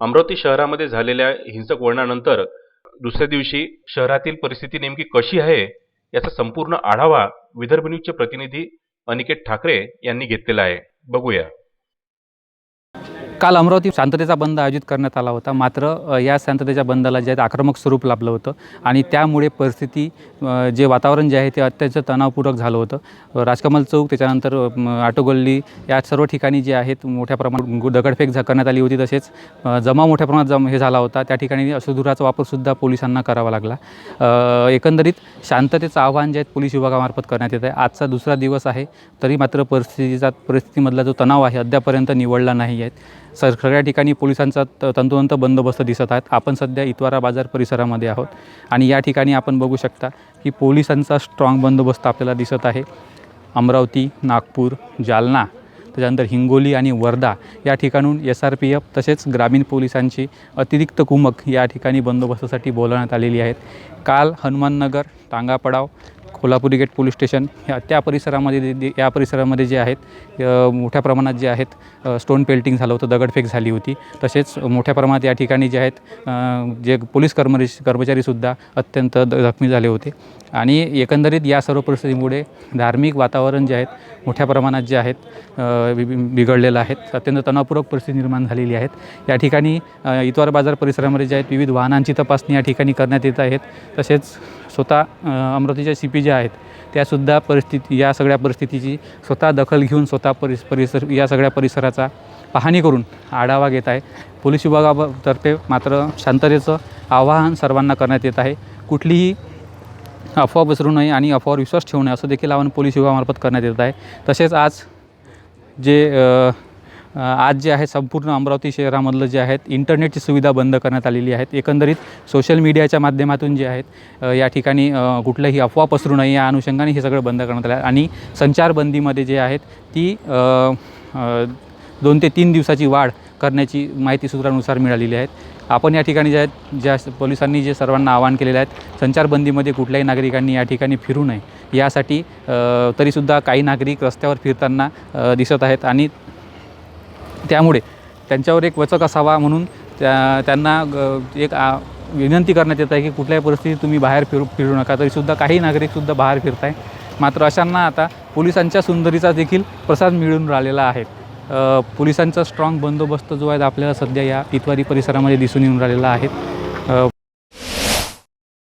अमरावती शहरामध्ये झालेल्या हिंसक वळणानंतर दुसऱ्या दिवशी शहरातील परिस्थिती नेमकी कशी आहे याचा संपूर्ण आढावा विदर्भ न्यूजचे प्रतिनिधी अनिकेत ठाकरे यांनी घेतलेला आहे. बघूया. काल अमरावती शांततेचा बंद आयोजित करण्यात आला होता. मात्र या शांततेच्या बंदाला जे आक्रमक स्वरूप लाभलं होतं आणि त्यामुळे परिस्थिती जे वातावरण जे आहे ते अत्यंत तणावपूरक झालं होतं. राजकमल चौक त्याच्यानंतर आटोगल्ली या सर्व ठिकाणी जे आहेत मोठ्या प्रमाणात दगडफेक झा करण्यात आली होती. तसेच जमा मोठ्या प्रमाणात जम हे झाला होता. त्या ठिकाणी अशुधुराचा वापरसुद्धा पोलिसांना करावा लागला. एकंदरीत शांततेचं आव्हान जे आहे पोलीस विभागामार्फत करण्यात येत आहे. आजचा दुसरा दिवस आहे तरी मात्र परिस्थितीचा परिस्थितीमधला जो तणाव आहे अद्यापर्यंत निवडला नाही आहे. सर सगळ्या ठिकाणी पोलिसांचा त तंतोतंत बंदोबस्त दिसत आहेत. आपण सध्या इतवारा बाजार परिसरामध्ये आहोत. आणि या ठिकाणी आपण बघू शकता की पोलिसांचा स्ट्रॉंग बंदोबस्त आपल्याला दिसत आहे. अमरावती नागपूर जालना त्याच्यानंतर हिंगोली आणि वर्धा या ठिकाणून एस आर पी एफ तसेच ग्रामीण पोलिसांची अतिरिक्त कुमक या ठिकाणी बंदोबस्तासाठी बोलवण्यात आलेली आहेत. काल Hanumannagar Tangapadav Kolhapuri gate police station ह्या त्या परिसरामध्ये जे- या परिसरामध्ये जे आहेत मोठ्या प्रमाणात जे आहेत स्टोन पेल्टिंग झालं होतं दगडफेक झाली होती. तसेच मोठ्या प्रमाणात या ठिकाणी जे आहेत जे पोलीस कर्मचारी कर्मचारीसुद्धा अत्यंत द- जखमी झाले होते. आणि एकंदरीत या सर्व परिस्थितीमुळे धार्मिक वातावरण जे आहेत मोठ्या प्रमाणात जे आहेत बि- बिघडलेलं आहेत अत्यंत तणावपूर्वक परिस्थिती निर्माण झालेली आहेत. या ठिकाणी इतवार बाजार परिसरामध्ये जे आहेत विविध वाहनांची तपासणी या ठिकाणी करण्यात येत आहेत. तसेच स्वतः अमरावतीच्या सी पी ज्या आहेत त्यासुद्धा परिस्थिती या सगळ्या परिस्थितीची स्वतः दखल घेऊन स्वतः परिस परिसर या सगळ्या परिसराचा पाहणी करून आढावा घेत आहे. पोलीस विभागातर्फे मात्र शांततेचं आवाहन सर्वांना करण्यात येत आहे. कुठलीही अफवा पसरू नये आणि अफवावर विश्वास ठेवू नये असं देखील आवाहन पोलीस विभागामार्फत करण्यात येत आहे. तसेच आज जे आज जे आहे संपूर्ण अमरावती शहरामधलं जे आहेत इंटरनेटची सुविधा बंद करण्यात आलेली आहेत. एकंदरीत सोशल मीडियाच्या माध्यमातून जे आहेत या ठिकाणी कुठल्याही अफवा पसरू नये या अनुषंगाने हे सगळं बंद करण्यात आलं आहे. आणि संचारबंदीमध्ये जे आहेत ती दोन ते तीन दिवसाची वाढ करण्याची माहिती सूत्रानुसार मिळालेली आहेत आपण या ठिकाणी जे आहेत ज्या पोलिसांनी जे सर्वांना आवाहन केलेलं आहेत संचारबंदीमध्ये कुठल्याही नागरिकांनी या ठिकाणी फिरू नये. यासाठी तरीसुद्धा काही नागरिक रस्त्यावर फिरताना दिसत आहेत. आणि त्यामुळे त्यांच्यावर एक वचक असावा म्हणून त्या त्यांना ग- एक आ, विनंती करण्यात येत आहे की कुठल्याही परिस्थितीत तुम्ही बाहेर फिरू फिरू नका. तरीसुद्धा काही नागरिकसुद्धा बाहेर फिरत आहे मात्र अशांना आता पोलिसांच्या सुंदरीचा देखील प्रसाद मिळून राहिलेला आहे. पोलिसांचा स्ट्रॉंग बंदोबस्त जो आहे आपल्याला सध्या या इतवारी परिसरामध्ये दिसून येऊन राहिलेला आहे.